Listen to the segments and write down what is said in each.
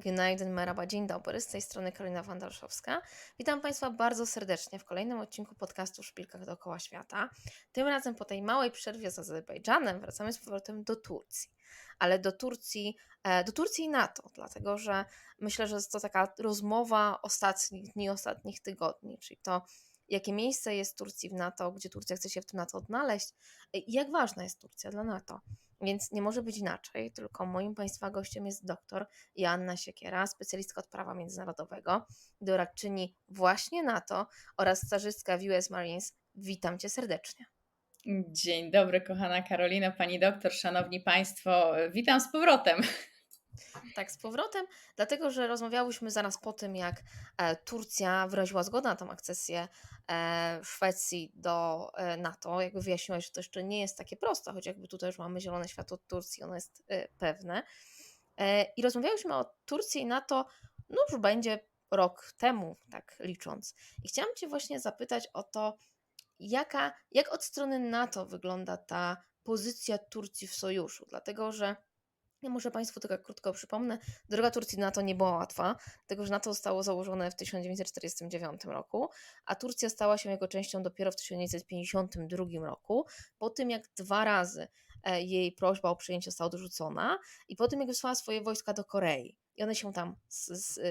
Günaydin, merhaba, dzień dobry. Z tej strony Karolina Wandalszowska. Witam Państwa bardzo serdecznie w kolejnym odcinku podcastu Szpilkach dookoła świata. Tym razem po tej małej przerwie z Azerbejdżanem wracamy z powrotem do Turcji. Ale do Turcji, e, do Turcji i NATO, dlatego że myślę, że jest to taka rozmowa ostatnich dni, ostatnich tygodni, czyli to, jakie miejsce jest Turcji w NATO, gdzie Turcja chce się w tym NATO odnaleźć i jak ważna jest Turcja dla NATO. Więc nie może być inaczej, tylko moim Państwa gościem jest doktor Joanna Siekiera, specjalistka od prawa międzynarodowego, doradczyni właśnie NATO oraz stażystka w US Marines. Witam Cię serdecznie. Dzień dobry, kochana Karolina, pani doktor, szanowni państwo. Witam z powrotem. Tak, z powrotem, dlatego że rozmawiałyśmy zaraz po tym, jak e, Turcja wyraziła zgodę na tą akcesję e, Szwecji do e, NATO. Jakby wyjaśniłaś, że to jeszcze nie jest takie proste, choć jakby tutaj już mamy zielone światło od Turcji, ono jest pewne. I rozmawiałyśmy o Turcji i NATO, no już będzie rok temu, tak licząc. I chciałam Cię właśnie zapytać o to, jaka, jak od strony NATO wygląda ta pozycja Turcji w sojuszu, dlatego że ja może Państwu tylko krótko przypomnę, droga Turcji do NATO nie była łatwa, dlatego że NATO zostało założone w 1949 roku, a Turcja stała się jego częścią dopiero w 1952 roku, po tym jak dwa razy e, jej prośba o przyjęcie została odrzucona i po tym jak wysłała swoje wojska do Korei. I one się tam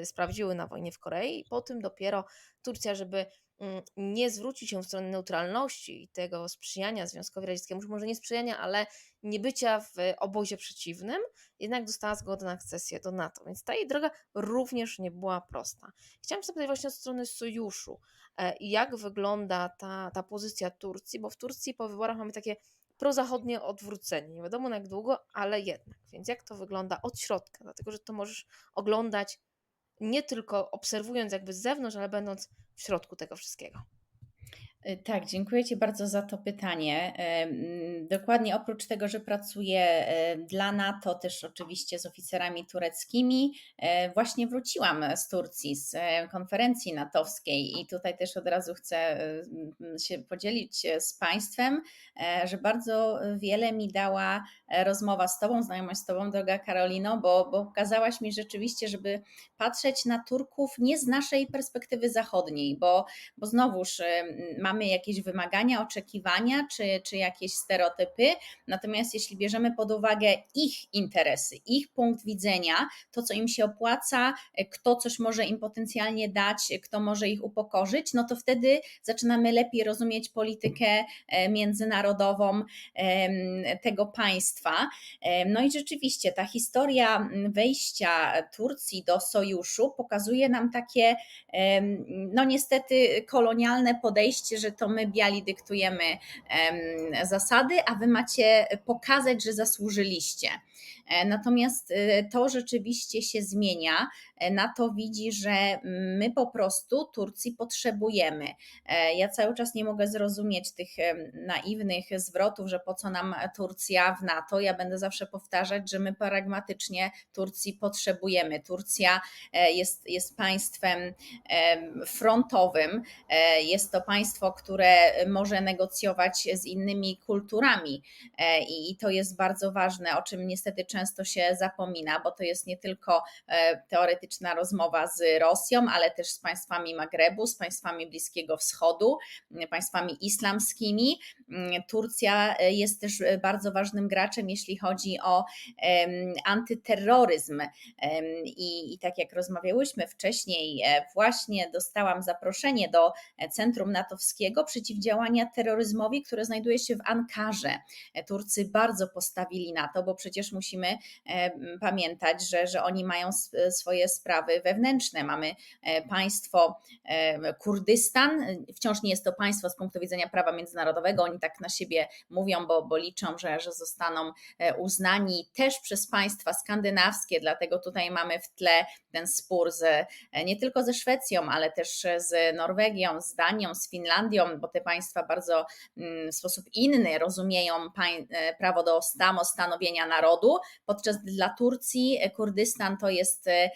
sprawdziły na wojnie w Korei i po tym dopiero Turcja, żeby nie zwróci się w stronę neutralności i tego sprzyjania Związkowi Radzieckiemu, może nie sprzyjania, ale nie bycia w obozie przeciwnym, jednak dostała zgodę na akcesję do NATO. Więc ta jej droga również nie była prosta. Chciałam zapytać właśnie od strony sojuszu, e, jak wygląda ta, ta pozycja Turcji, bo w Turcji po wyborach mamy takie prozachodnie odwrócenie. Nie wiadomo na jak długo, ale jednak. Więc jak to wygląda od środka? Dlatego, że to możesz oglądać nie tylko obserwując jakby z zewnątrz, ale będąc w środku tego wszystkiego. Y, tak, dziękuję Ci bardzo za to pytanie. Dokładnie oprócz tego, że pracuję dla NATO, też oczywiście z oficerami tureckimi, e, właśnie wróciłam z Turcji, z e, konferencji natowskiej i tutaj też od razu chcę się podzielić z Państwem, e, że bardzo wiele mi dała rozmowa z Tobą, znajomość z Tobą, droga Karolino, bo, bo pokazałaś mi rzeczywiście, żeby patrzeć na Turków nie z naszej perspektywy zachodniej, bo, bo znowuż mamy jakieś wymagania, oczekiwania czy, czy jakieś stereotypy. Natomiast jeśli bierzemy pod uwagę ich interesy, ich punkt widzenia, to co im się opłaca, kto coś może im potencjalnie dać, kto może ich upokorzyć, no to wtedy zaczynamy lepiej rozumieć politykę e, międzynarodową tego państwa. No i rzeczywiście ta historia wejścia Turcji do sojuszu pokazuje nam takie, no niestety, kolonialne podejście, że to my biali dyktujemy zasady, a wy macie pokazać, że zasłużyliście. E, natomiast e, to rzeczywiście się zmienia. E, na to widzi, że my po prostu Turcji potrzebujemy. Ja cały czas nie mogę zrozumieć tych naiwnych zwrotów, że po co nam Turcja w NATO. Ja będę zawsze powtarzać, że my pragmatycznie Turcji potrzebujemy. Turcja jest, jest państwem frontowym, jest to państwo, które może negocjować z innymi kulturami i to jest bardzo ważne, o czym niestety często często się zapomina, bo to jest nie tylko e, teoretyczna rozmowa z Rosją, ale też z państwami Magrebu, z państwami Bliskiego Wschodu, państwami islamskimi. Turcja e, jest też e, bardzo ważnym graczem, jeśli chodzi o antyterroryzm. I, i tak jak rozmawiałyśmy wcześniej, właśnie dostałam zaproszenie do Centrum Natowskiego Przeciwdziałania Terroryzmowi, które znajduje się w Ankarze. Turcy bardzo postawili na to, bo przecież musimy E, pamiętać, że, że oni mają swoje sprawy wewnętrzne. Mamy e, państwo e, Kurdystan, wciąż nie jest to państwo z punktu widzenia prawa międzynarodowego, oni tak na siebie mówią, bo, bo liczą, że, że zostaną uznani też przez państwa skandynawskie, dlatego tutaj mamy w tle ten spór z, nie tylko ze Szwecją, ale też z Norwegią, z Danią, z Finlandią, bo te państwa bardzo mm, w sposób inny rozumieją prawo do samostanowienia narodu, podczas dla Turcji Kurdystan to jest e,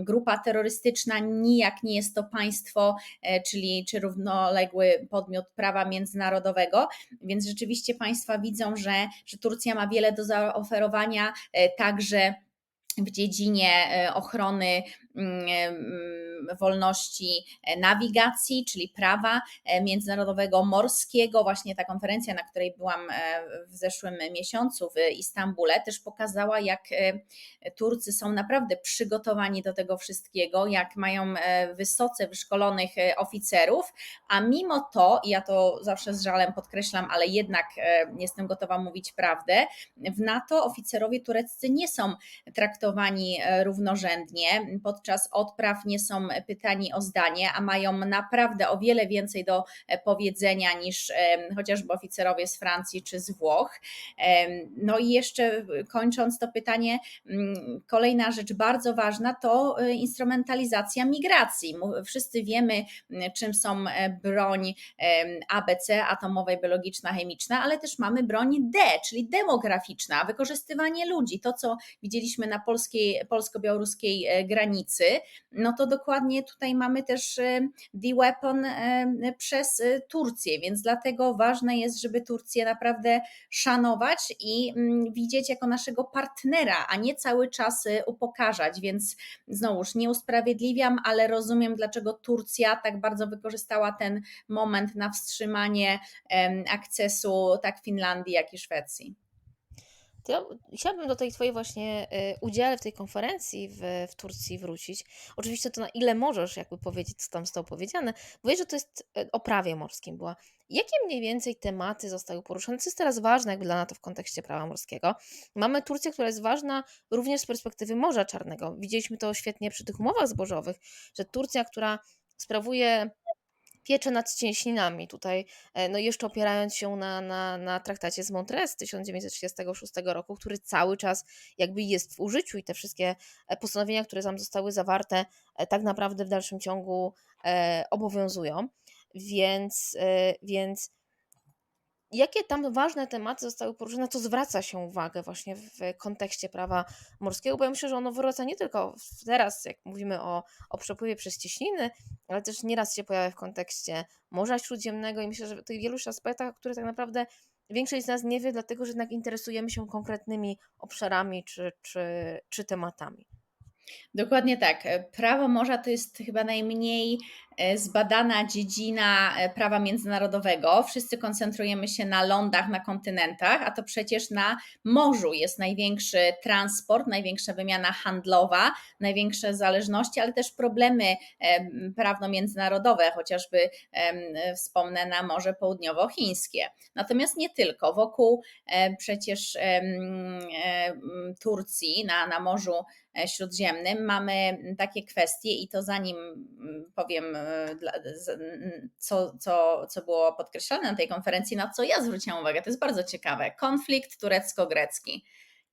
grupa terrorystyczna, nijak nie jest to państwo, e, czyli czy równoległy podmiot prawa międzynarodowego, więc rzeczywiście państwa widzą, że, że Turcja ma wiele do zaoferowania, e, także w dziedzinie e, ochrony wolności e, nawigacji, czyli prawa e, międzynarodowego morskiego. Właśnie ta konferencja, na której byłam w zeszłym miesiącu w Istambule, też pokazała, jak Turcy są naprawdę przygotowani do tego wszystkiego, jak mają wysoce wyszkolonych oficerów, a mimo to, ja to zawsze z żalem podkreślam, ale jednak jestem gotowa mówić prawdę, w NATO oficerowie tureccy nie są traktowani e, równorzędnie. Podczas odpraw nie są pytani o zdanie, a mają naprawdę o wiele więcej do e, powiedzenia niż e, chociażby oficerowie z Francji czy z Włoch. No i jeszcze kończąc to pytanie, mm, kolejna rzecz bardzo ważna to instrumentalizacja migracji. Wszyscy wiemy, czym są broń ABC, atomowa, biologiczna, chemiczna, ale też mamy broń D, czyli demograficzna, wykorzystywanie ludzi. To, co widzieliśmy na polskiej, polsko-białoruskiej e, no to dokładnie tutaj mamy też the weapon przez e, Turcję, więc dlatego ważne jest, żeby Turcję naprawdę szanować i mm, widzieć jako naszego partnera, a nie cały czas upokarzać, więc znowuż nie usprawiedliwiam, ale rozumiem, dlaczego Turcja tak bardzo wykorzystała ten moment na wstrzymanie akcesu tak Finlandii, jak i Szwecji. Ja chciałabym do tej twojej właśnie y, udziale w tej konferencji w, w Turcji wrócić. Oczywiście to na ile możesz jakby powiedzieć, co tam zostało powiedziane. Mówię, że to jest y, o prawie morskim była. Jakie mniej więcej tematy zostały poruszone? Co jest teraz ważne jakby dla NATO w kontekście prawa morskiego? Mamy Turcję, która jest ważna również z perspektywy Morza Czarnego. Widzieliśmy to świetnie przy tych umowach zbożowych, że Turcja, która sprawuje pieczę nad cieśninami. Tutaj, e, no jeszcze opierając się na, na, na traktacie z Montreux z 1936 roku, który cały czas jakby jest w użyciu i te wszystkie e, postanowienia, które tam zostały zawarte, e, tak naprawdę w dalszym ciągu obowiązują. Więc, więc Jakie tam ważne tematy zostały poruszone, co zwraca się uwagę właśnie w kontekście prawa morskiego? Bo ja myślę, że ono wraca nie tylko teraz, jak mówimy o, o przepływie przez cieśniny, ale też nieraz się pojawia w kontekście Morza Śródziemnego i myślę, że w tych wielu aspektach, które tak naprawdę większość z nas nie wie, dlatego że jednak interesujemy się konkretnymi obszarami czy, czy, czy tematami. Dokładnie tak. Prawo morza to jest chyba najmniej E, zbadana dziedzina e, prawa międzynarodowego. Wszyscy koncentrujemy się na lądach, na kontynentach, a to przecież na morzu jest największy transport, największa wymiana handlowa, największe zależności, ale też problemy e, prawno-międzynarodowe, chociażby wspomnę na Morze Południowochińskie. Natomiast nie tylko. Wokół przecież Turcji, na, na Morzu Śródziemnym mamy takie kwestie i to zanim powiem co, co, co było podkreślone na tej konferencji, na co ja zwróciłam uwagę, to jest bardzo ciekawe. Konflikt turecko-grecki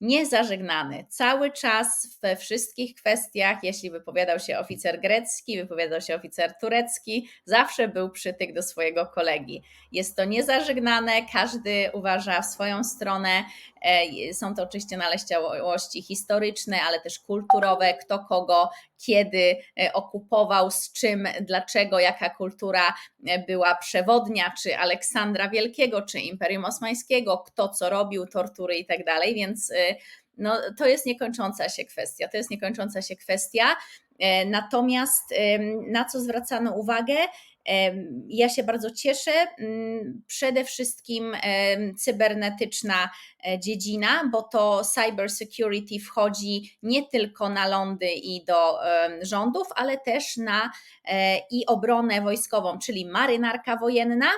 niezażegnany. Cały czas we wszystkich kwestiach, jeśli wypowiadał się oficer grecki, wypowiadał się oficer turecki, zawsze był przytyk do swojego kolegi. Jest to niezażegnane, każdy uważa w swoją stronę. E, są to oczywiście naleściałości historyczne, ale też kulturowe, kto kogo, kiedy e, okupował, z czym, dlaczego, jaka kultura e, była przewodnia, czy Aleksandra Wielkiego, czy Imperium Osmańskiego, kto co robił, tortury i tak dalej, więc no, to jest niekończąca się kwestia. To jest niekończąca się kwestia. Natomiast na co zwracano uwagę, ja się bardzo cieszę. Mm, przede wszystkim cybernetyczna e, dziedzina, bo to cyber security wchodzi nie tylko na lądy i do rządów, ale też na e, i obronę wojskową, czyli marynarka wojenna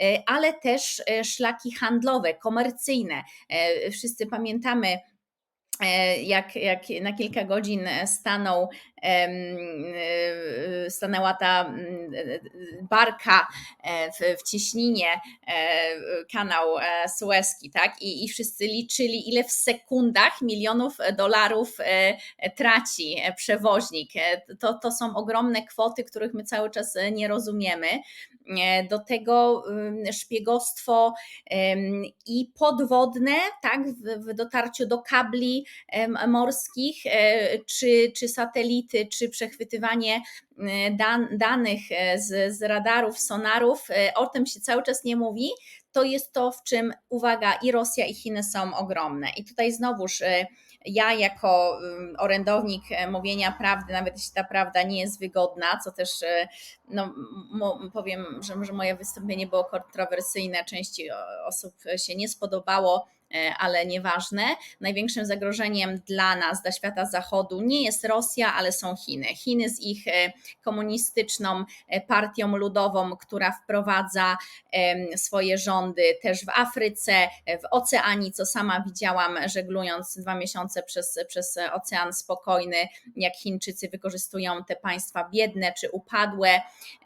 e, ale też szlaki handlowe, komercyjne. Wszyscy pamiętamy, jak, jak na kilka godzin stanął Y, stanęła ta mm, barka e, w, w cieśninie, e, kanał e, Suezki, tak? I, I wszyscy liczyli, ile w sekundach milionów dolarów traci przewoźnik. To, to są ogromne kwoty, których my cały czas nie rozumiemy. Do tego szpiegostwo i podwodne, tak, w, dotarciu do kabli morskich czy, czy satelity, czy przechwytywanie e, dan, danych e, z, z radarów, sonarów, e, o tym się cały czas nie mówi, to jest to, w czym, uwaga, i Rosja, i Chiny są ogromne. I tutaj znowuż ja jako orędownik e, mówienia prawdy, nawet jeśli ta prawda nie jest wygodna, co też e, no, powiem, że, że moje wystąpienie było kontrowersyjne, części osób się nie spodobało, ale nieważne. Największym zagrożeniem dla nas, dla świata zachodu nie jest Rosja, ale są Chiny. Chiny z ich e, komunistyczną e, partią ludową, która wprowadza swoje rządy też w Afryce, e, w Oceanii, co sama widziałam żeglując dwa miesiące przez, przez Ocean Spokojny, jak Chińczycy wykorzystują te państwa biedne czy upadłe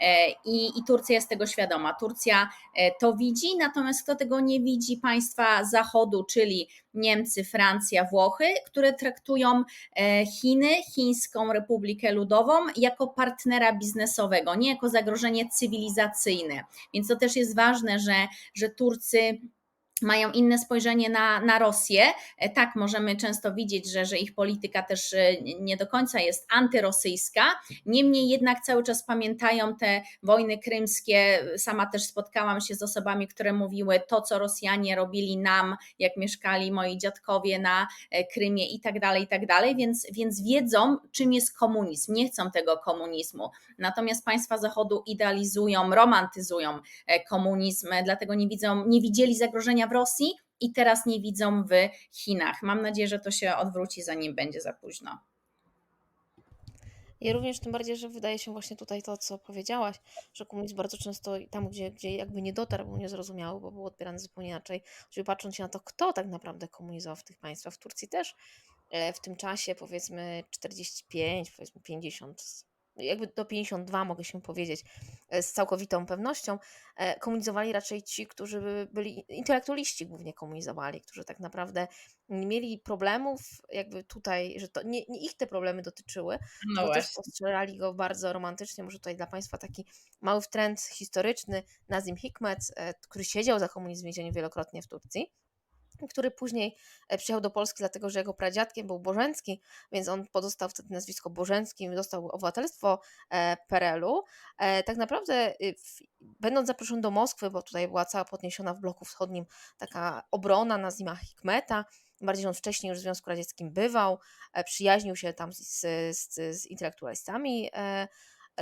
e, i, i Turcja jest tego świadoma. Turcja e, to widzi, natomiast kto tego nie widzi, państwa zachodu, czyli Niemcy, Francja, Włochy, które traktują e, Chiny, Chińską Republikę Ludową jako partnera biznesowego, nie jako zagrożenie cywilizacyjne. Więc to też jest ważne, że, że Turcy mają inne spojrzenie na, na Rosję. E, Tak, możemy często widzieć, że, że ich polityka też e, nie do końca jest antyrosyjska. Niemniej jednak cały czas pamiętają te wojny krymskie. Sama też spotkałam się z osobami, które mówiły to, co Rosjanie robili nam, jak mieszkali moi dziadkowie na e, Krymie i tak dalej, i tak dalej, więc, więc wiedzą, czym jest komunizm. Nie chcą tego komunizmu. Natomiast państwa Zachodu idealizują, romantyzują komunizm, dlatego nie widzą, nie widzieli zagrożenia w Rosji i teraz nie widzą w Chinach. Mam nadzieję, że to się odwróci, zanim będzie za późno. Ja również tym bardziej, że wydaje się właśnie tutaj to, co powiedziałaś, że komunizm bardzo często tam, gdzie, gdzie jakby nie dotarł, był niezrozumiały, bo był odbierany zupełnie inaczej. Choćby patrząc się na to, kto tak naprawdę komunizował w tych państwach, w Turcji też e, w tym czasie powiedzmy 45, powiedzmy 50, jakby do 52 mogę się powiedzieć e, z całkowitą pewnością, e, komunizowali raczej ci, którzy by- byli intelektualiści głównie komunizowali, którzy tak naprawdę nie mieli problemów, jakby tutaj, że to nie, nie ich te problemy dotyczyły, No bo też postrzelali go bardzo romantycznie. Może tutaj dla Państwa taki mały trend historyczny. Nazim Hikmet, e, który siedział za komunizm w więzieniu wielokrotnie w Turcji, który później e, przyjechał do Polski, dlatego że jego pradziadkiem był Bożencki, więc on pozostał wtedy nazwisko Bożencki, dostał obywatelstwo e, PRL-u. E, Tak naprawdę, y, będąc zaproszony do Moskwy, bo tutaj była cała podniesiona w bloku wschodnim taka obrona Nazima Hikmeta, bardziej, on wcześniej już w Związku Radzieckim bywał, przyjaźnił się tam z, z, z, intelektualistami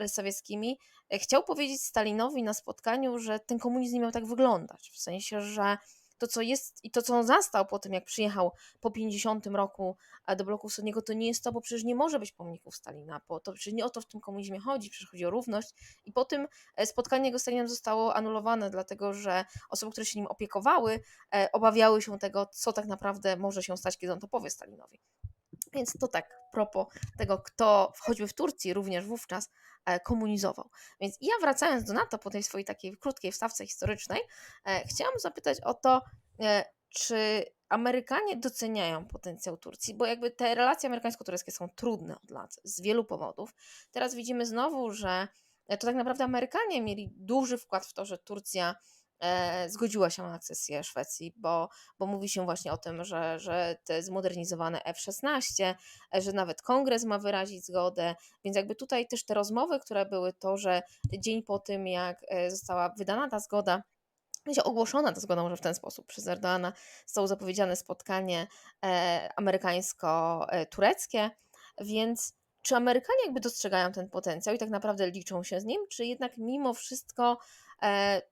sowieckimi. Chciał powiedzieć Stalinowi na spotkaniu, że ten komunizm nie miał tak wyglądać. W sensie, że to, co jest i to, co on zastał po tym, jak przyjechał po 50 roku e, do bloku wschodniego, to nie jest to, bo przecież nie może być pomników Stalina, bo to przecież nie o to w tym komunizmie chodzi, przecież chodzi o równość. I po tym e, spotkanie jego z Stalinem zostało anulowane, dlatego że osoby, które się nim opiekowały, e, obawiały się tego, co tak naprawdę może się stać, kiedy on to powie Stalinowi. Więc to tak, propos tego, kto choćby w Turcji również wówczas e, komunizował. Więc ja wracając do NATO po tej swojej takiej krótkiej wstawce historycznej, e, chciałam zapytać o to, e, czy Amerykanie doceniają potencjał Turcji, bo jakby te relacje amerykańsko-tureckie są trudne od lat z wielu powodów. Teraz widzimy znowu, że to tak naprawdę Amerykanie mieli duży wkład w to, że Turcja zgodziła się na akcesję Szwecji, bo, bo mówi się właśnie o tym, że, że te zmodernizowane F-16, e, że nawet kongres ma wyrazić zgodę, więc jakby tutaj też te rozmowy, które były to, że dzień po tym, jak e, została wydana ta zgoda, sensie ogłoszona ta zgoda może w ten sposób przez Erdoana, zostało zapowiedziane spotkanie e, amerykańsko-tureckie, więc czy Amerykanie jakby dostrzegają ten potencjał i tak naprawdę liczą się z nim, czy jednak mimo wszystko e,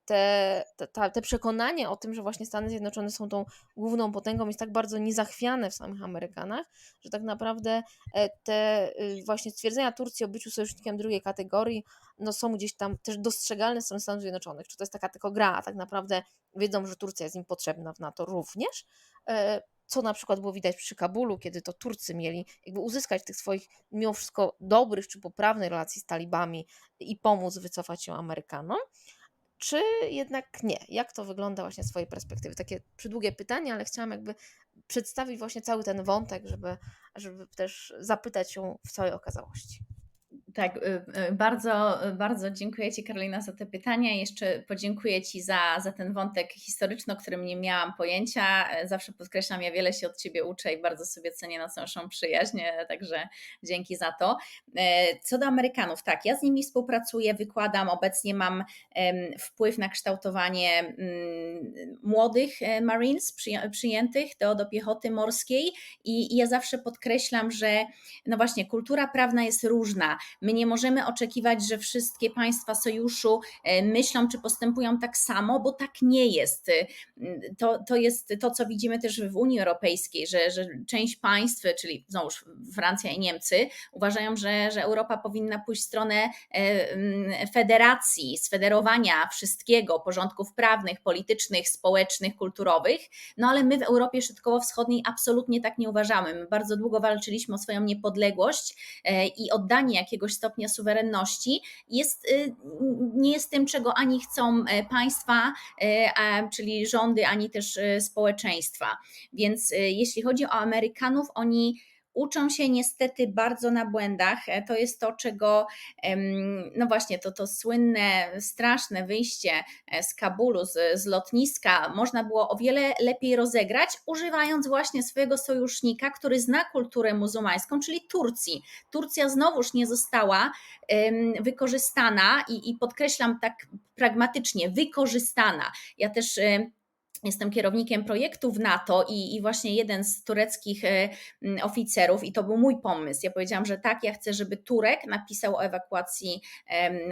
te, te, ta- te przekonanie o tym, że właśnie Stany Zjednoczone są tą główną potęgą jest tak bardzo niezachwiane w samych Amerykanach, że tak naprawdę e, te y, właśnie stwierdzenia Turcji o byciu sojusznikiem drugiej kategorii no są gdzieś tam też dostrzegalne z strony Stanów Zjednoczonych. Czy to jest taka tylko gra, a tak naprawdę wiedzą, że Turcja jest im potrzebna w NATO również. E, Co na przykład było widać przy Kabulu, kiedy to Turcy mieli jakby uzyskać tych swoich mimo wszystko dobrych czy poprawnych relacji z talibami i pomóc wycofać się Amerykanom. Czy jednak nie? Jak to wygląda właśnie z Twojej perspektywy? Takie przydługie pytanie, ale chciałam jakby przedstawić właśnie cały ten wątek, żeby, żeby też zapytać się w całej okazałości. Tak, y, y, bardzo, bardzo dziękuję Ci Karolina za te pytania. Jeszcze podziękuję Ci za, za ten wątek historyczny, o którym nie miałam pojęcia. E, Zawsze podkreślam, ja wiele się od Ciebie uczę i bardzo sobie cenię naszą przyjaźń, e, także dzięki za to. E, Co do Amerykanów, tak, ja z nimi współpracuję, wykładam, obecnie mam wpływ na kształtowanie mm, młodych Marines przyję- przyjętych do, do piechoty morskiej i, i ja zawsze podkreślam, że no właśnie, kultura prawna jest różna. My nie możemy oczekiwać, że wszystkie państwa sojuszu e, myślą czy postępują tak samo, bo tak nie jest. E, To, to jest to, co widzimy też w Unii Europejskiej, że, że część państw, czyli znowuż Francja i Niemcy, uważają, że, że Europa powinna pójść w stronę e, federacji, sfederowania wszystkiego, porządków prawnych, politycznych, społecznych, kulturowych. No ale my w Europie Środkowo-Wschodniej absolutnie tak nie uważamy. My bardzo długo walczyliśmy o swoją niepodległość i oddanie jakiegoś stopnia suwerenności jest, y, nie jest tym, czego ani chcą e, państwa, e, czyli rządy, ani też e, społeczeństwa. Więc jeśli chodzi o Amerykanów, oni uczą się niestety bardzo na błędach. E, To jest to, czego, no właśnie, to, to słynne, straszne wyjście e, z Kabulu, z, z lotniska, można było o wiele lepiej rozegrać, używając właśnie swojego sojusznika, który zna kulturę muzułmańską, czyli Turcji. Turcja znowuż nie została wykorzystana i, i podkreślam tak pragmatycznie, wykorzystana. Ja też Jestem kierownikiem projektu w NATO i, i właśnie jeden z tureckich e, oficerów, i to był mój pomysł. Ja powiedziałam, że tak, ja chcę, żeby Turek napisał o ewakuacji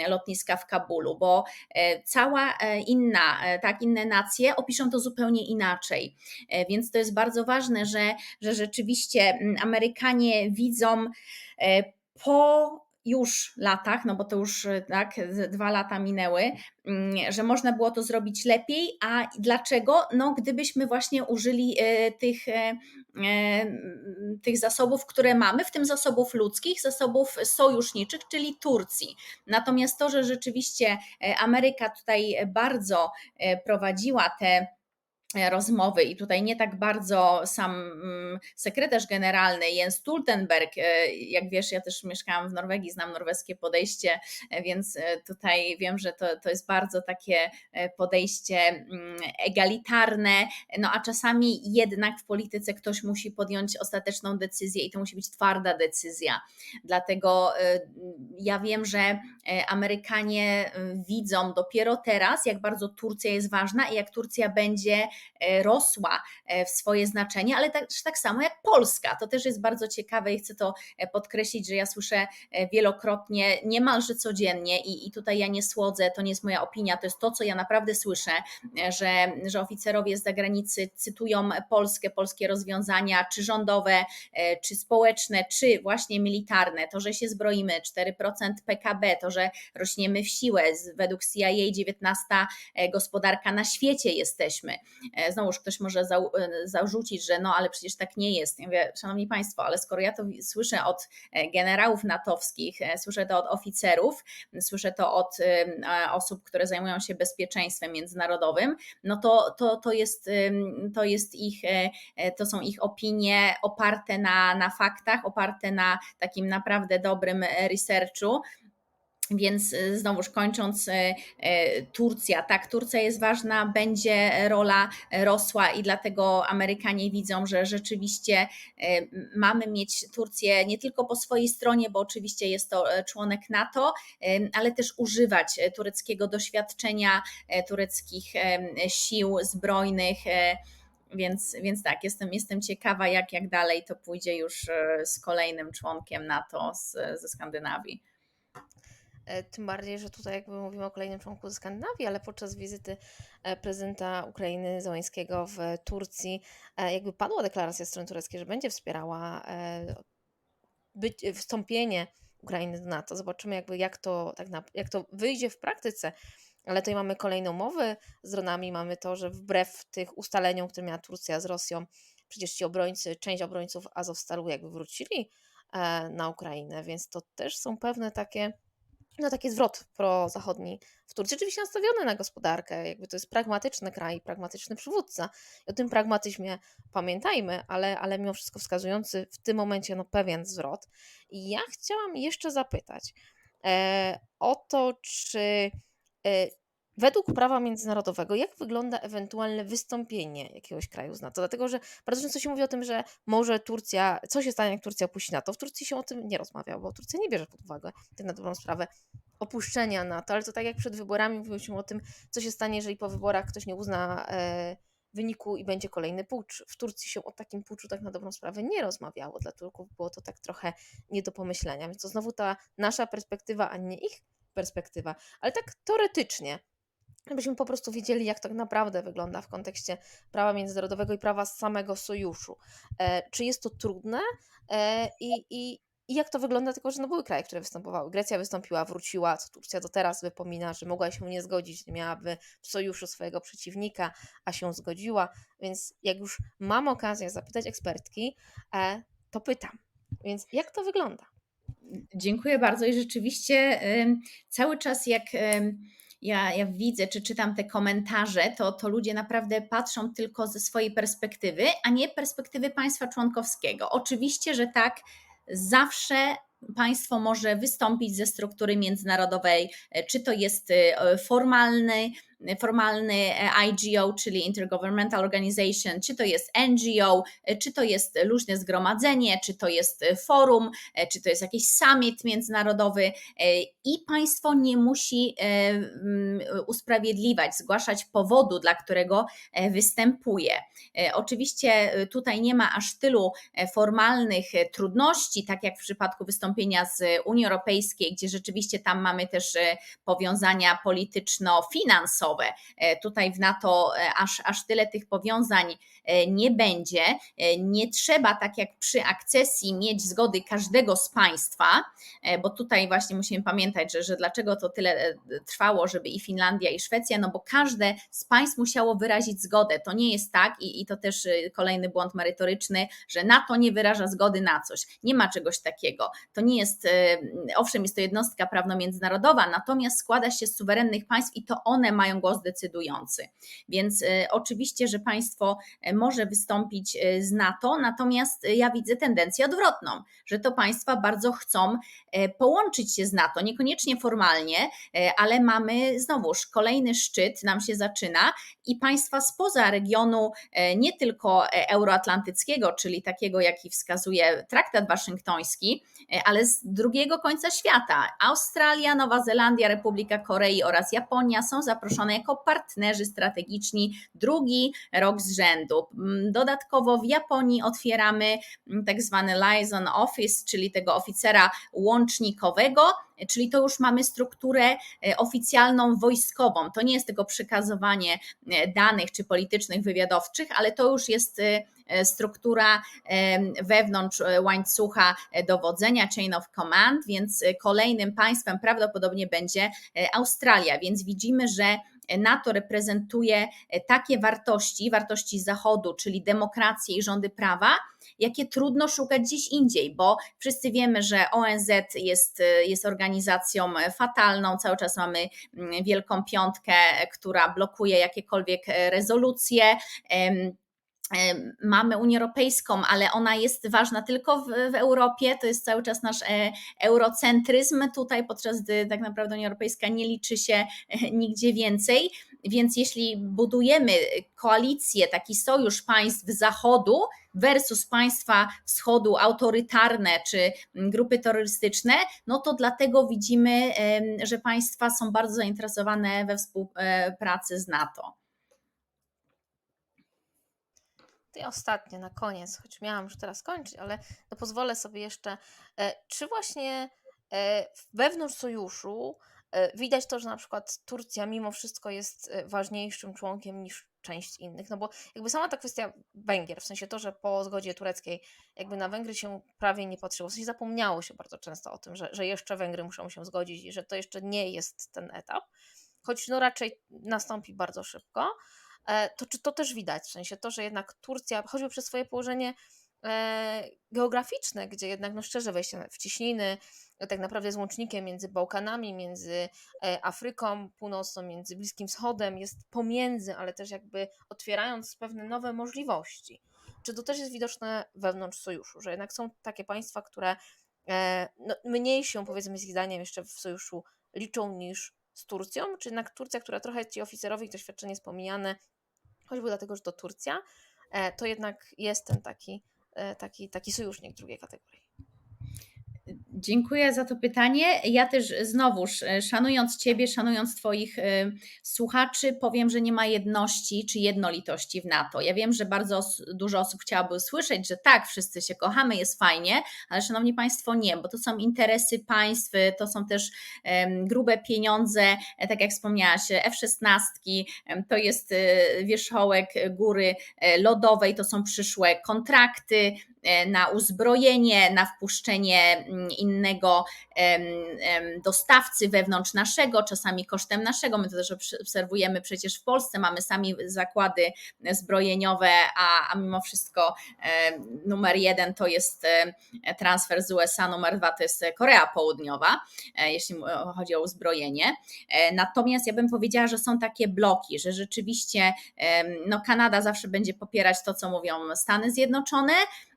lotniska w Kabulu, bo e, cała e, inna, tak, inne nacje opiszą to zupełnie inaczej. Więc to jest bardzo ważne, że, że rzeczywiście Amerykanie widzą po już latach, no bo to już e, tak, dwa lata minęły, mm, że można było to zrobić lepiej. A dlaczego? No, gdybyśmy właśnie użyli e, tych, m, tych zasobów, które mamy, w tym zasobów ludzkich, zasobów sojuszniczych, czyli Turcji. Natomiast to, że rzeczywiście Ameryka tutaj bardzo prowadziła te rozmowy i tutaj nie tak bardzo sam mm, sekretarz generalny Jens Stoltenberg, e, jak wiesz, ja też mieszkałam w Norwegii, znam norweskie podejście, e, więc e, tutaj wiem, że to, to jest bardzo takie e, podejście mm, egalitarne, no a czasami jednak w polityce ktoś musi podjąć ostateczną decyzję i to musi być twarda decyzja. Dlatego e, ja wiem, że e, Amerykanie e, widzą dopiero teraz, jak bardzo Turcja jest ważna i jak Turcja będzie e, rosła e, w swoje znaczenie, ale też tak samo jak Polska. To też jest bardzo ciekawe i chcę to e, podkreślić, że ja słyszę e, wielokrotnie, niemalże codziennie i, i tutaj ja nie słodzę, to nie jest moja opinia, to jest to, co ja naprawdę słyszę, e, że, że oficerowie z zagranicy cytują Polskę, polskie rozwiązania, czy rządowe, e, czy społeczne, czy właśnie militarne, to, że się zbroimy, 4% PKB, to, że rośniemy w siłę, według CIA 19 e, gospodarka na świecie jesteśmy. E, Znowuż ktoś może zau- e, zarzucić, że no ale przecież tak nie jest. Ja mówię, Szanowni Państwo, ale skoro ja to słyszę od e, generałów natowskich, słyszę to od oficerów, słyszę to od osób, które zajmują się bezpieczeństwem międzynarodowym, no to, to, to, jest, to jest ich, to są ich opinie oparte na, na faktach, oparte na takim naprawdę dobrym researchu. Więc e, znowuż kończąc, e, e, Turcja, tak, Turcja jest ważna, będzie rola rosła i dlatego Amerykanie widzą, że rzeczywiście mamy mieć Turcję nie tylko po swojej stronie, bo oczywiście jest to członek NATO, ale też używać tureckiego doświadczenia, tureckich sił zbrojnych. Więc, więc tak, jestem, jestem ciekawa, jak, jak dalej to pójdzie już z kolejnym członkiem NATO z, ze Skandynawii. E, Tym bardziej, że tutaj jakby mówimy o kolejnym członku Skandynawii, ale podczas wizyty e, prezydenta Ukrainy Zełańskiego w Turcji e, jakby padła deklaracja strony tureckiej, że będzie wspierała być, wstąpienie Ukrainy do NATO. Zobaczymy jakby jak to, tak na, jak to wyjdzie w praktyce. Ale tutaj mamy kolejne umowy z dronami, mamy to, że wbrew tych ustaleniom, które miała Turcja z Rosją, przecież ci obrońcy, część obrońców Azowstalu jakby wrócili na Ukrainę, więc to też są pewne takie, no taki zwrot prozachodni w Turcji oczywiście nastawiony na gospodarkę, jakby to jest pragmatyczny kraj, pragmatyczny przywódca. I o tym pragmatyzmie pamiętajmy, ale, ale mimo wszystko wskazujący w tym momencie no, pewien zwrot. I ja chciałam jeszcze zapytać e, o to, czy e, według prawa międzynarodowego, jak wygląda ewentualne wystąpienie jakiegoś kraju z NATO? Dlatego, że bardzo często się mówi o tym, że może Turcja, co się stanie, jak Turcja opuści NATO. W Turcji się o tym nie rozmawia, bo Turcja nie bierze pod uwagę, tak na dobrą sprawę, opuszczenia NATO, ale to tak jak przed wyborami mówiliśmy o tym, co się stanie, jeżeli po wyborach ktoś nie uzna e, wyniku i będzie kolejny pucz. W Turcji się o takim puczu tak na dobrą sprawę nie rozmawiało. Dla Turków było to tak trochę nie do pomyślenia. Więc to znowu ta nasza perspektywa, a nie ich perspektywa. Ale tak teoretycznie, żebyśmy po prostu wiedzieli, jak tak naprawdę wygląda w kontekście prawa międzynarodowego i prawa samego sojuszu. E, czy jest to trudne e, i, i, i jak to wygląda, tylko że no były kraje, które występowały. Grecja wystąpiła, wróciła, co Turcja do teraz wypomina, że mogła się nie zgodzić, nie miałaby w sojuszu swojego przeciwnika, a się zgodziła. Więc jak już mam okazję zapytać ekspertki, e, to pytam. Więc jak to wygląda? Dziękuję bardzo i rzeczywiście cały czas jak ja, ja widzę czy czytam te komentarze, to, to ludzie naprawdę patrzą tylko ze swojej perspektywy, a nie perspektywy państwa członkowskiego. Oczywiście, że tak, zawsze państwo może wystąpić ze struktury międzynarodowej, czy to jest e, formalny, formalny e, IGO, czyli Intergovernmental Organization, czy to jest NGO, czy to jest luźne zgromadzenie, czy to jest forum, czy to jest jakiś summit międzynarodowy i państwo nie musi mm, usprawiedliwiać, zgłaszać powodu, dla którego występuje. Oczywiście tutaj nie ma aż tylu formalnych trudności, tak jak w przypadku wystąpienia z Unii Europejskiej, gdzie rzeczywiście tam mamy też powiązania polityczno-finansowe, E, tutaj w NATO e, aż, aż tyle tych powiązań e, nie będzie. Nie trzeba, tak jak przy akcesji, mieć zgody każdego z państwa, bo tutaj właśnie musimy pamiętać, że, że dlaczego to tyle trwało, żeby i Finlandia, i Szwecja, no bo każde z państw musiało wyrazić zgodę. To nie jest tak, i, i to też kolejny błąd merytoryczny, że NATO nie wyraża zgody na coś. Nie ma czegoś takiego. To nie jest, owszem, jest to jednostka prawno-międzynarodowa, natomiast składa się z suwerennych państw i to one mają głos decydujący. Więc e, oczywiście, że państwo e, może wystąpić e, z NATO, natomiast ja widzę tendencję odwrotną, że to państwa bardzo chcą połączyć się z NATO, niekoniecznie formalnie, ale mamy znowuż kolejny szczyt nam się zaczyna i państwa spoza regionu nie tylko euroatlantyckiego, czyli takiego, jaki wskazuje traktat waszyngtoński, ale z drugiego końca świata. Australia, Nowa Zelandia, Republika Korei oraz Japonia są zaproszone jako partnerzy strategiczni drugi rok z rzędu. Mm, dodatkowo w Japonii otwieramy mm, tak zwany liaison office, czyli tego oficera łącznikowego, czyli to już mamy strukturę e, oficjalną wojskową. To nie jest tylko przekazywanie e, danych czy politycznych wywiadowczych, ale to już jest e, struktura wewnątrz łańcucha dowodzenia, chain of command, więc kolejnym państwem prawdopodobnie będzie Australia. Więc widzimy, że NATO reprezentuje e, takie wartości, wartości Zachodu, czyli demokrację i rządy prawa, jakie trudno szukać gdzieś indziej, bo wszyscy wiemy, że ONZ jest, e, jest organizacją fatalną, cały czas mamy mm, Wielką Piątkę, która blokuje jakiekolwiek e, rezolucje mamy Unię Europejską, ale ona jest ważna tylko w, w, Europie, to jest cały czas nasz e, eurocentryzm tutaj, podczas gdy tak naprawdę Unia Europejska nie liczy się e, nigdzie więcej. Więc jeśli budujemy koalicję, taki sojusz państw Zachodu versus państwa wschodu autorytarne czy grupy terrorystyczne, no to dlatego widzimy, że państwa są bardzo zainteresowane we współpracy z NATO. I ostatnie na koniec, choć miałam już teraz kończyć, ale no pozwolę sobie jeszcze. E, czy właśnie e, wewnątrz sojuszu e, widać to, że na przykład Turcja mimo wszystko jest ważniejszym członkiem niż część innych? No bo jakby sama ta kwestia Węgier, w sensie to, że po zgodzie tureckiej jakby na Węgry się prawie nie patrzyło, w sensie zapomniało się bardzo często o tym, że, że jeszcze Węgry muszą się zgodzić i że to jeszcze nie jest ten etap, choć no raczej nastąpi bardzo szybko. E, to czy to też widać? W sensie to, że jednak Turcja, choćby przez swoje położenie e, geograficzne, gdzie jednak, no szczerze, wejście w ciśniny no tak naprawdę jest łącznikiem między Bałkanami, między e, Afryką Północną, między Bliskim Wschodem, jest pomiędzy, ale też jakby otwierając pewne nowe możliwości. Czy to też jest widoczne wewnątrz sojuszu, że jednak są takie państwa, które e, no, mniej się, powiedzmy, z ich zdaniem jeszcze w sojuszu liczą niż z Turcją, czy jednak Turcja, która trochę ci oficerowie ich doświadczenie jest pomijane, choćby dlatego, że to Turcja, e, to jednak jest ten taki, e, taki, taki sojusznik drugiej kategorii. Dziękuję za to pytanie. Ja też znowuż, e, szanując Ciebie, szanując Twoich e, słuchaczy, powiem, że nie ma jedności czy jednolitości w NATO. Ja wiem, że bardzo dużo osób chciałoby usłyszeć, że tak, wszyscy się kochamy, jest fajnie, ale Szanowni Państwo, nie, bo to są interesy państw, to są też grube pieniądze, e, tak jak wspomniałaś, F-16, to jest wierzchołek góry lodowej, to są przyszłe kontrakty, E, na uzbrojenie, na wpuszczenie mm, innego dostawcy wewnątrz naszego, czasami kosztem naszego. My to też obserwujemy przecież w Polsce, mamy sami zakłady zbrojeniowe, a, a mimo wszystko numer jeden to jest transfer z USA, numer dwa to jest Korea Południowa, e, jeśli chodzi o uzbrojenie. E, natomiast ja bym powiedziała, że są takie bloki, że rzeczywiście no, Kanada zawsze będzie popierać to, co mówią Stany Zjednoczone, E,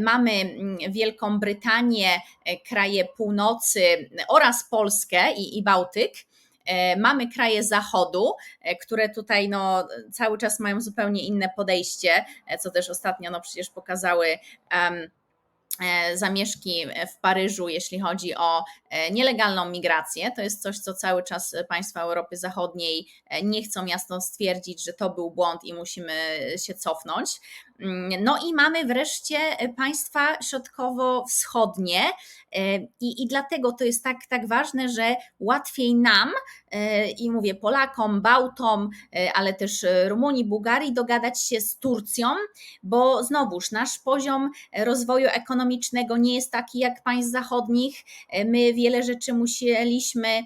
mamy mm, Wielką Brytanię, e, kraje północy oraz Polskę i, i Bałtyk. E, mamy kraje zachodu, które tutaj no, cały czas mają zupełnie inne podejście, co też ostatnio no, przecież pokazały um, zamieszki w Paryżu, jeśli chodzi o nielegalną migrację. To jest coś, co cały czas państwa Europy Zachodniej nie chcą jasno stwierdzić, że to był błąd i musimy się cofnąć. Mm, no i mamy wreszcie e, państwa środkowo-wschodnie e, i, i dlatego to jest tak, tak ważne, że łatwiej nam e, i mówię Polakom, Bałtom, ale też Rumunii, Bułgarii dogadać się z Turcją, bo znowuż nasz poziom rozwoju ekonomicznego nie jest taki jak państw zachodnich. My wiele rzeczy musieliśmy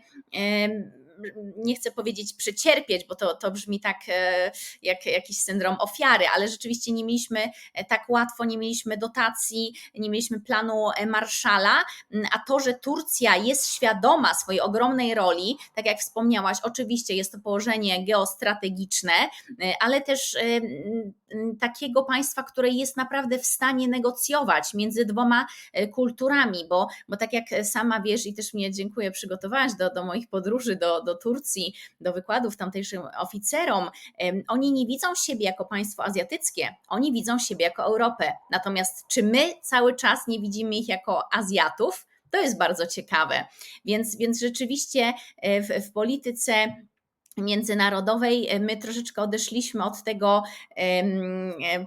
nie chcę powiedzieć przecierpieć, bo to, to brzmi tak e, jak jakiś syndrom ofiary, ale rzeczywiście nie mieliśmy e, tak łatwo, nie mieliśmy dotacji, nie mieliśmy planu e, Marszala, a to, że Turcja jest świadoma swojej ogromnej roli, tak jak wspomniałaś, oczywiście jest to położenie geostrategiczne, ale też takiego państwa, które jest naprawdę w stanie negocjować między dwoma kulturami, bo, bo tak jak sama wiesz i też mnie dziękuję, przygotowałaś do, do moich podróży do, do Turcji, do wykładów tamtejszym oficerom, oni nie widzą siebie jako państwo azjatyckie, oni widzą siebie jako Europę. Natomiast czy my cały czas nie widzimy ich jako Azjatów? To jest bardzo ciekawe. Więc, więc rzeczywiście e, w, w polityce międzynarodowej e, my troszeczkę odeszliśmy od tego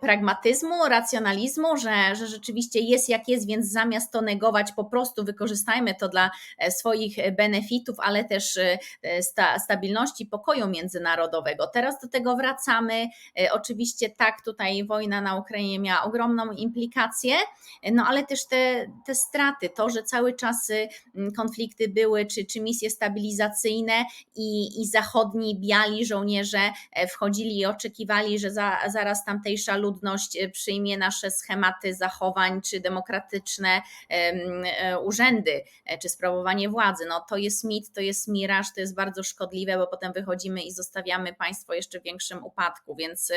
pragmatyzmu, racjonalizmu, że, że rzeczywiście jest jak jest, więc zamiast to negować, po prostu wykorzystajmy to dla e, swoich benefitów, ale też e, sta, stabilności pokoju międzynarodowego. Teraz do tego wracamy. Oczywiście tak, tutaj wojna na Ukrainie miała ogromną implikację, no ale też te, te straty, to, że cały czas konflikty były, czy, czy misje stabilizacyjne i, i zachodnie zachodni, biali żołnierze e, wchodzili i oczekiwali, że za, zaraz tamtejsza ludność e, przyjmie nasze schematy zachowań, czy demokratyczne e, urzędy, czy sprawowanie władzy. No to jest mit, to jest miraż, to jest bardzo szkodliwe, bo potem wychodzimy i zostawiamy państwo jeszcze w większym upadku. Więc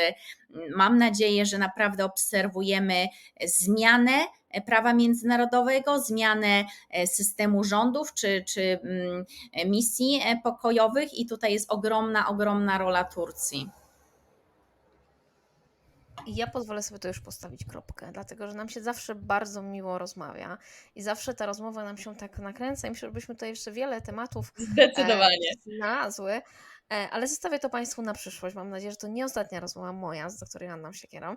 mam nadzieję, że naprawdę obserwujemy zmianę prawa międzynarodowego, zmianę e, systemu rządów czy, czy mm, misji e, pokojowych i tutaj jest ogromna, ogromna rola Turcji. Ja pozwolę sobie to już postawić kropkę, dlatego że nam się zawsze bardzo miło rozmawia i zawsze ta rozmowa nam się tak nakręca i myślę, że byśmy tutaj jeszcze wiele tematów Zdecydowanie. E, znalazły, e, ale zostawię to Państwu na przyszłość. Mam nadzieję, że to nie ostatnia rozmowa moja z doktor Joanną Siekierą.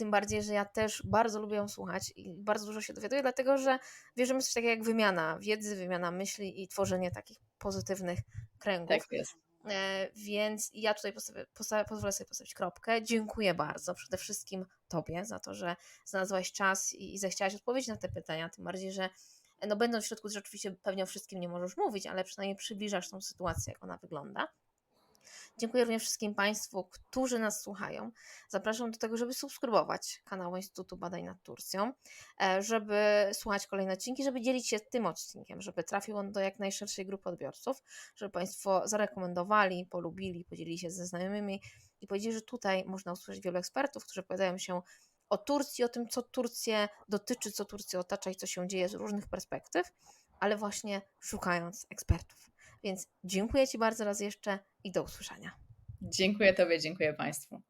Tym bardziej, że ja też bardzo lubię ją słuchać i bardzo dużo się dowiaduję, dlatego że wierzymy w coś takiego jak wymiana wiedzy, wymiana myśli i tworzenie takich pozytywnych kręgów. Tak jest. E, więc ja tutaj postawię, postawię, pozwolę sobie postawić kropkę. Dziękuję bardzo przede wszystkim Tobie za to, że znalazłaś czas i, i zechciałaś odpowiedzieć na te pytania, tym bardziej, że no będąc w środku, rzeczywiście pewnie o wszystkim nie możesz mówić, ale przynajmniej przybliżasz tą sytuację, jak ona wygląda. Dziękuję również wszystkim Państwu, którzy nas słuchają. Zapraszam do tego, żeby subskrybować kanał Instytutu Badań nad Turcją, e, żeby słuchać kolejne odcinki, żeby dzielić się tym odcinkiem, żeby trafił on do jak najszerszej grupy odbiorców, żeby Państwo zarekomendowali, polubili, podzielili się ze znajomymi i powiedzieli, że tutaj można usłyszeć wielu ekspertów, którzy opowiadają się o Turcji, o tym, co Turcję dotyczy, co Turcję otacza i co się dzieje z różnych perspektyw, ale właśnie szukając ekspertów. Więc dziękuję Ci bardzo raz jeszcze i do usłyszenia. Dziękuję Tobie, dziękuję Państwu.